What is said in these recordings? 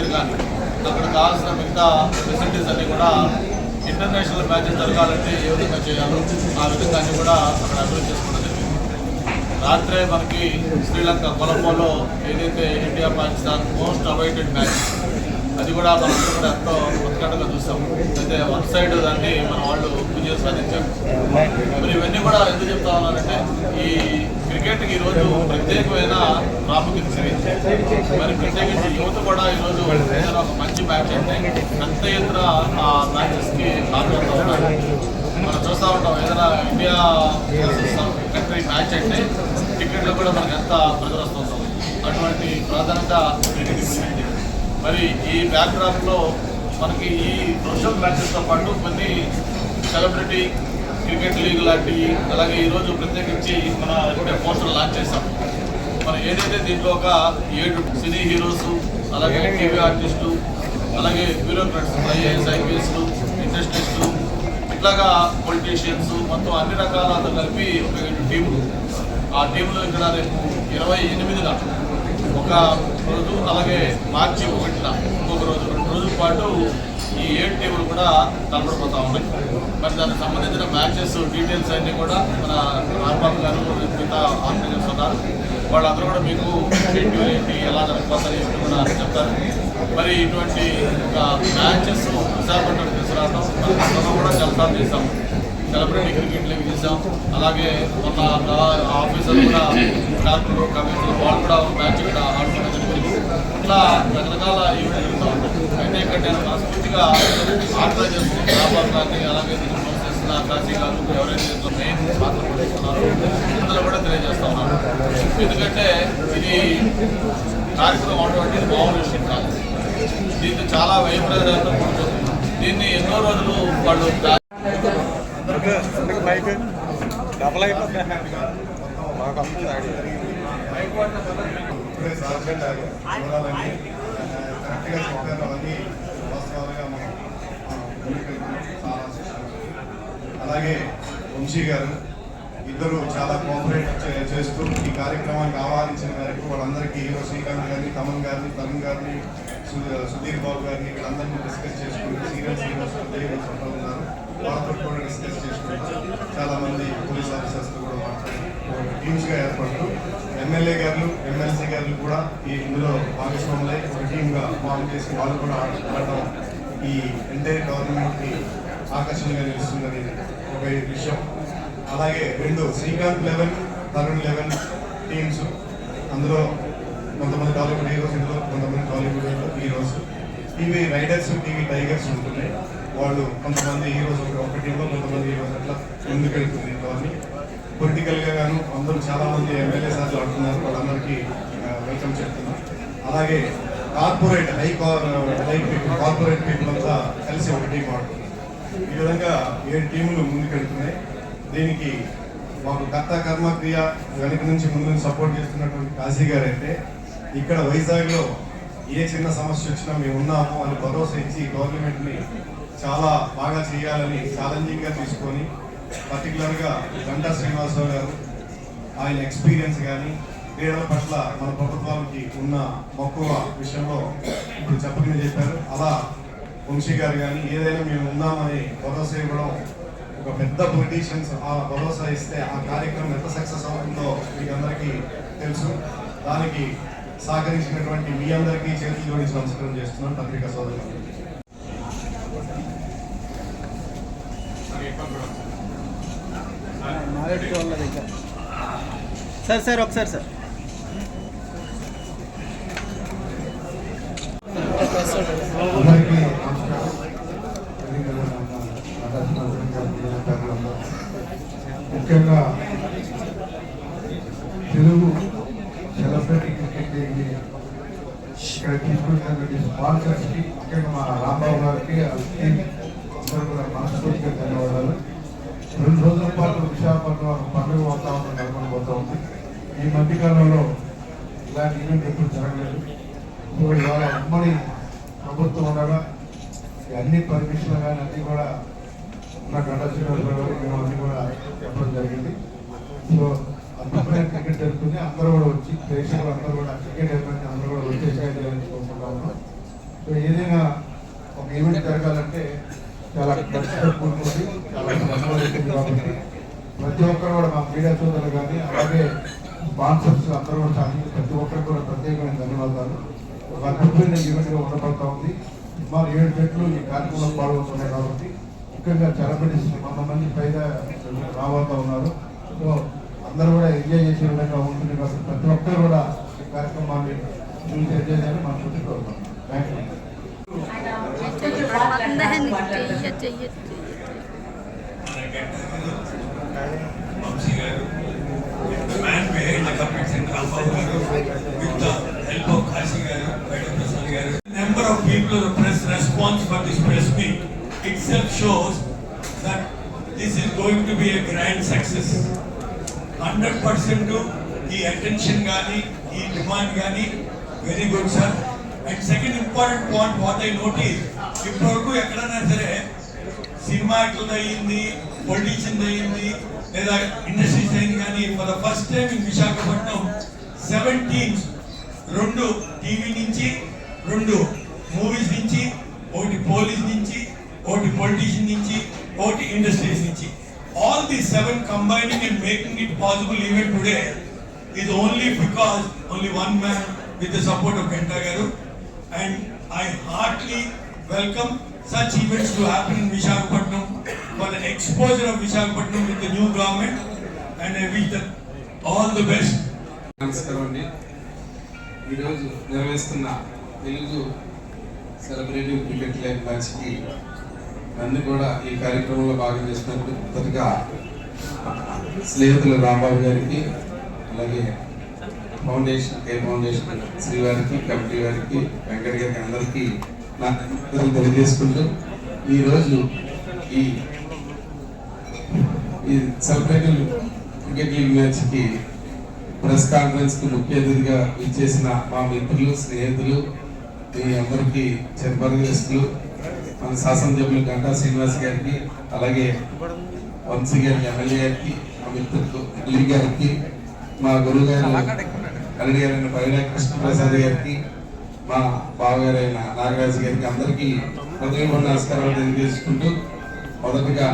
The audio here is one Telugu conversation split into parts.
ఇన్ఫ్రాస్ట్రక్చర్ కానీ అక్కడ కావాల్సిన మిగతా ఫెసిలిటీస్ అన్ని కూడా ఇంటర్నేషనల్ మ్యాచెస్ జరగాలంటే ఏ విధంగా చేయాలో ఆ విధంగా అన్ని కూడా అక్కడ అభివృద్ధి చేసుకోవడం జరిగింది. రాత్రే మనకి శ్రీలంక కొలంబోలో ఏదైతే India Pakistan most awaited match అది కూడా మనం కూడా ఎంతో ఉత్కంఠగా చూసాం అయితే వన్ సైడ్ దాన్ని మన వాళ్ళు విజయం సాధించారు. మరి ఇవన్నీ కూడా ఎందుకు చెప్తా ఉన్నానంటే ఈ క్రికెట్కి ఈరోజు ప్రత్యేకమైన ప్రాముఖ్యత మరి ప్రత్యేకించి యువత కూడా ఈరోజు ఒక మంచి మ్యాచ్ అయితే అంత ఇతర ఆ మ్యాచెస్కి హాజరవుతూ ఉన్నారు. మనం చూస్తూ ఉంటాం ఏదైనా ఇండియా కంట్రీ మ్యాచ్ అంటే టికెట్లు కూడా మనకి ఎంత ప్రజలు వస్తుంటాం అటువంటి ప్రాధాన్యత మరి ఈ బ్యాక్డ్రాప్లో మనకి ఈ ప్రొఫెషనల్ మ్యాచెస్తో పాటు కొన్ని సెలబ్రిటీ క్రికెట్ లీగ్ లాంటివి అలాగే ఈరోజు ప్రత్యేకించి మన పోస్టర్ లాంచ్ చేశాం. మనం ఏదైతే దీంట్లో ఒక ఏడు సినీ హీరోస్ అలాగే టీవీ ఆర్టిస్టులు అలాగే బ్యూరోక్రాట్స్ ఐఏఎస్ ఐపీఎస్లు ఇండస్ట్రీస్లు ఇట్లాగా పొలిటీషియన్స్ మొత్తం అన్ని రకాలతో కలిపి ఒక ఏడు టీములు. ఆ టీంలో ఇక్కడ రేపు ఇరవై ఎనిమిదిన ఒక రోజు అలాగే మార్చి ఒకటిన ఇంకొక రోజు రెండు రోజుల పాటు ఈ ఏడు టీములు కూడా తలపడిపోతా ఉన్నాయి. మరి దానికి సంబంధించిన మ్యాచెస్ డీటెయిల్స్ అన్నీ కూడా మన రాంబాబు గారు మిగతా ఆర్గనైజర్స్ ఉన్నారు. వాళ్ళందరూ కూడా మీకు షెడ్యూల్ ఏంటి ఎలా జరగబోతుంది ఏంటి కూడా చెప్తారు. మరి ఇటువంటి ఒక మ్యాచెస్ విశాఖపట్నం తీసుకురావడం మన కూడా చాలా చేస్తాం సెలబ్రిటీ క్రికెట్ లీగ్ చేసాం అలాగే మొన్న ఆఫీసర్ కూడా కలెక్టర్లు కమిషనర్ వాళ్ళు కూడా మ్యాచ్ ఇక్కడ ఆడుకోవడం జరిగింది. ఇట్లా రకరకాల ఈవెంట్ జరుగుతూ ఉంటాయి అయితే ఇక్కడ నేను మనస్ఫూర్తిగా ఆర్గనైజర్స్ చేస్తున్నాను అలాగే నా కాశీ గారు ఎవరైతే మెయిన్ పాత్ర పోషిస్తున్నారో అందరూ కూడా తెలియజేస్తా ఉన్నారు. ఎందుకంటే ఇది కార్యక్రమం అటువంటి మామూలు విషయం కాదు. దీన్ని చాలా వైప్రయాలతో కూడుకుంటుంది దీన్ని ఎన్నో రోజులు వాళ్ళు డబల్ అయిపోతుంది మాకు కరెక్ట్గా వాస్తవాలుగా మనం చాలా అలాగే వంశీ గారు ఇద్దరు చాలా కోఆపరేట్ చే- చేస్తూ ఈ కార్యక్రమానికి ఆహ్వానించిన వారికి వాళ్ళందరికీ హీరో శ్రీకాంత్ గారిని తమన్ గారిని తరుణ్ గారిని సుధీర్ బాబు గారిని వీళ్ళందరినీ డిస్కస్ చేసుకుంటూ సీరియల్స్ హీరోస్ హీరోస్ ఉన్నారు. వాళ్ళతో కూడా డిస్కస్ చేసుకుంటూ చాలా మంది పోలీస్ ఆఫీసర్స్తో కూడా మాట్లాడి టీమ్స్గా ఏర్పడుతూ ఎమ్మెల్యే గారు ఎమ్మెల్సీ గారు కూడా ఈ ఇందులో భాగస్వాములై ఒక టీమ్గా ఫామ్ చేసి వాళ్ళు కూడా ఆడటం ఈ ఎంటైర్ గవర్నమెంట్కి ఆకర్షణగా నిలుస్తుందని ఒక విషయం. అలాగే రెండు Srikanth eleven Tarun eleven teams. అందులో కొంతమంది టాలీవుడ్ హీరోస్ ఇందులో కొంతమంది టాలీవుడ్ హీరోస్. ఇవి రైడర్స్ టీవీ టైగర్స్ ఉంటున్నాయి. వాళ్ళు కొంతమంది హీరోస్ ఒక- టీంలో కొంతమంది హీరోస్ అట్లా ముందుకెళ్తుంది వాళ్ళని పొలిటికల్గా గాను అందరూ చాలామంది ఎమ్మెల్యే సార్లు ఆడుతున్నారు. వాళ్ళందరికీ వెల్కమ్ చెప్తున్నాం. అలాగే corporate high high people corporate people అంతా కలిసి ఒక టీం ఆడుతున్నారు. ఈ విధంగా ఏడు టీములు ముందుకెళ్తున్నాయి దీనికి మాకు కర్త కర్మక్రియ వెనక నుంచి ముందు నుంచి సపోర్ట్ చేస్తున్నటువంటి కాశీ గారు అయితే ఇక్కడ వైజాగ్లో ఏ చిన్న సమస్య వచ్చినా మేము ఉన్నాము. అని భరోసా ఇచ్చి గవర్నమెంట్ని చాలా బాగా చేయాలని ఛాలెంజింగ్గా తీసుకొని పర్టికులర్గా గంటా శ్రీనివాసరావు గారు ఆయన ఎక్స్పీరియన్స్ కానీ క్రీడల పట్ల మన ప్రభుత్వానికి ఉన్న మక్కువ విషయంలో ఇప్పుడు చెప్పకనే చెప్పారు. అలా వంశీ గారు కానీ ఏదైనా మేము ఉన్నామని భరోసా ఇవ్వడం ఒక పెద్ద పొలిటీషియన్స్ ఆ భరోసా ఇస్తే ఆ కార్యక్రమం ఎంత సక్సెస్ అవుతుందో మీకు అందరికీ తెలుసు. దానికి సహకరించినటువంటి మీ అందరికీ చేతులు జోడించి నమస్కారం చేస్తున్నాను పత్రికా సోదరులు సార్ సార్ ఒకసారి సార్ అందరికీ నమస్కారం ఎన్నికల ప్రదర్శన ముఖ్యంగా తెలుగు సెలబ్రిటీ క్రికెట్ లీగ్ని ఇక్కడ తీసుకున్నటువంటి స్పాన్సర్స్కి ముఖ్యంగా మా రాంబాబు గారికి కూడా మనస్ఫూర్తిగా ధన్యవాదాలు. రెండు రోజుల పాటు విశాఖపట్నం పండుగ వాతావరణం నెలకొనబోతా ఉంది. ఈ మధ్యకాలంలో ఇలాంటి ఈవెంట్ ఎప్పుడు జరగలేదు. ఇవాళ ఉమ్మడి ప్రభుత్వం ఉండగా అన్ని పర్మిషన్లు కానీ అన్నీ కూడా నాకు గంట మేము అన్ని కూడా చెప్పడం జరిగింది. సో అద్భుతమైన క్రికెట్ జరుగుతుంది అందరూ కూడా వచ్చి ప్రేక్షకులు అందరూ కూడా క్రికెట్ అయిపోయింది అందరూ కూడా వచ్చేసేయాలని కోరుకుంటా ఉన్నాం. సో ఏదైనా ఒక ఈవెంట్ జరగాలంటే చాలా ఖర్చుతో కూడుకుంది చాలా శ్రమ కాబట్టి ప్రతి ఒక్కరు కూడా మా మీడియా సోదరులు కానీ అలాగే స్పాన్సర్స్ అందరూ కూడా చాలా ప్రతి ఒక్కరికి కూడా ప్రత్యేకమైన ధన్యవాదాలు. ఒక అద్భుతమైన ఈవెంట్గా ఉండబడతా ఉంది. సుమారు ఏడు జట్లు ఈ కార్యక్రమం పాల్గొంటున్నాయి కాబట్టి ముఖ్యంగా చాలామంది వంద మంది పైగా రాబోతూ ఉన్నారు. సో అందరూ కూడా ఎంజాయ్ చేసే విధంగా ఉంటుంది కాబట్టి ప్రతి ఒక్కరు కూడా ఈ కార్యక్రమాన్ని చూసి ఎంజాయ్ చేయాలని మనం చూసి కోరుతాం thank you number of people itself shows that this is going to be a grand success. Success hundred percent ఈ అటెన్షన్ కానీ ఈ డిమాండ్ కానీ very good sir and second important point what I notice ఇప్పటివరకు ఎక్కడైనా సరే సినిమా యాక్టర్ అయ్యింది పొలిటీషియన్ అయ్యింది లేదా ఇండస్ట్రీస్ అయింది కానీ for the first time in Visakhapatnam seven teams రెండు టీవీ నుంచి రెండు మూవీస్ నుంచి ఒకటి పోలీస్ నుంచి ఒకటి పొలిటీషియన్ నుంచి ఒకటి ఇండస్ట్రీస్ నుంచి all the seven combining and making it possible even today is only because only one man with the support of Kenta Garu. And I heartily welcome such events to happen in Visakhapatnam for the exposure of Visakhapatnam with the new government. And I wish them all the best. నమస్కారం అండి ఈరోజు నిర్వహిస్తున్న తెలుగు సెలబ్రిటీ క్రికెట్ లైవ్ మ్యాచ్కి నన్ను కూడా ఈ కార్యక్రమంలో భాగం చేసినందుకు మొదటగా స్నేహితులు రాంబాబు గారికి అలాగే ఫౌండేషన్ ఏ ఫౌండేషన్ శ్రీ వారికి కమిటీ వారికి వెంకట గారికి అందరికీ నా ధన్యవాదాలు తెలియజేసుకుంటూ ఈరోజు ఈ ఈ సెలబ్రేటివ్ క్రికెట్ లీగ్ మ్యాచ్కి ప్రెస్ కాన్ఫరెన్స్కి ముఖ్య అతిథిగా ఇచ్చేసిన మా మిత్రులు స్నేహితులు మీ అందరికీ చిరపరిస్తులు మన శాసనసభ్యులు గంటా శ్రీనివాస్ గారికి అలాగే వంశీ గారికి ఎమ్మెల్యే గారికి మా మిత్రులు అల్లి గారికి మా గురువు గారు అల్లి గారైన పరిడా కృష్ణప్రసాద్ గారికి మా బావగారైన నాగరాజు గారికి అందరికీ హృదయపూర్ణ నమస్కారాలు తెలియజేసుకుంటూ మొదటగా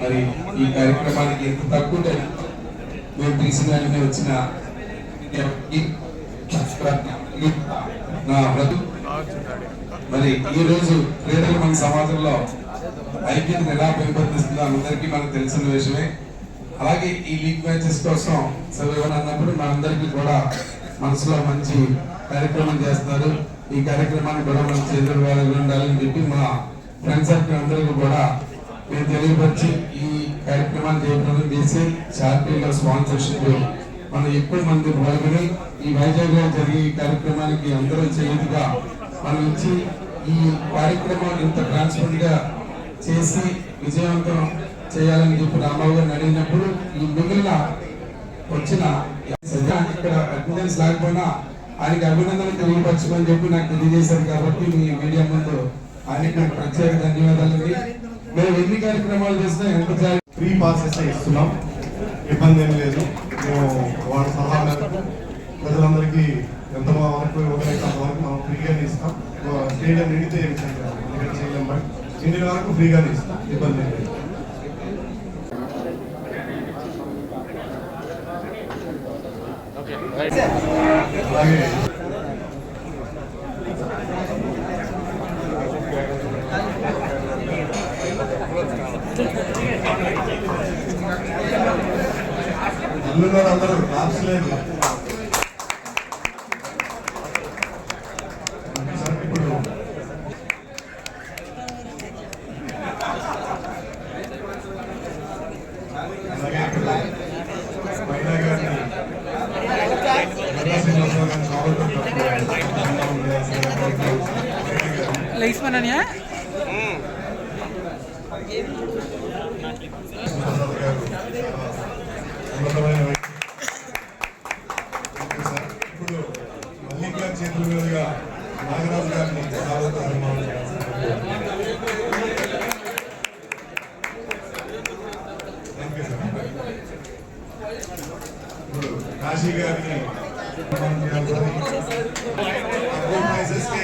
మరి ఈ కార్యక్రమానికి ఎంత తక్కువ టైం మేము పిలిచిన వెంటనే వచ్చిన నా బ్రతు మరి ఈ రోజు క్రీడలు మన సమాజంలో ఐక్యతను ఎలా పెంపొందిస్తుందో అందరికీ మనకు తెలిసిన విషయమే. అలాగే ఈ లీగ్ మ్యాచెస్ కోసం సెలవు అన్నప్పుడు మనందరికీ కూడా మనసులో మంచి కార్యక్రమం చేస్తున్నారు ఈ కార్యక్రమాన్ని కూడా మనం చేతుల ఉండాలని చెప్పి మా ఫ్రెండ్ సర్కిల్ అందరికీ కూడా మేము తెలియపరిచి ఈ కార్యక్రమాన్ని చేయడం చేసి చార్టీలో స్పాన్సర్షిప్ మనం ఎక్కువ మంది పాల్గొని ఈ వైజాగ్లో జరిగే ఈ కార్యక్రమానికి అందరూ చేయదుగా మనం ఇచ్చి ఈ కార్యక్రమాన్ని ఇంత ట్రాన్స్పరెంట్గా చేసి విజయవంతం చేయాలని చెప్పి రామారావు గారిని అడిగినప్పుడు ఈ మిగిలిన వచ్చిన ఇక్కడ అటెండెన్స్ లేకపోయినా ఆయనకి అభినందనలు తెలియపరచమని చెప్పి నాకు తెలియజేశారు కాబట్టి మీ మీడియా ముందు ఆయనకి నాకు ప్రత్యేక ధన్యవాదాలు మేము ఎన్ని కార్యక్రమాలు చేసినా ఎంత ఫ్రీ పాసెస్ ఇస్తున్నాం. ఇబ్బంది ఏం లేదు. మేము వాళ్ళ సహాయం ప్రజలందరికీ ఎంతో వరకు ఇవ్వగలిగితే అంతవరకు మనం ఫ్రీగానే ఇస్తాం స్టేడియం నిండితే ఏం ఎందుకంటే చేయలేం బట్ నిండిన వరకు ఫ్రీగానే ఇస్తాం ఇబ్బంది లేదు. అలాగే అందరూ క్లాప్స్ లేదు. ఇప్పుడు మల్లికా చేతుల మీదుగా నాగరాజు గారిని ఇప్పుడు కాశీ గారిని చేసి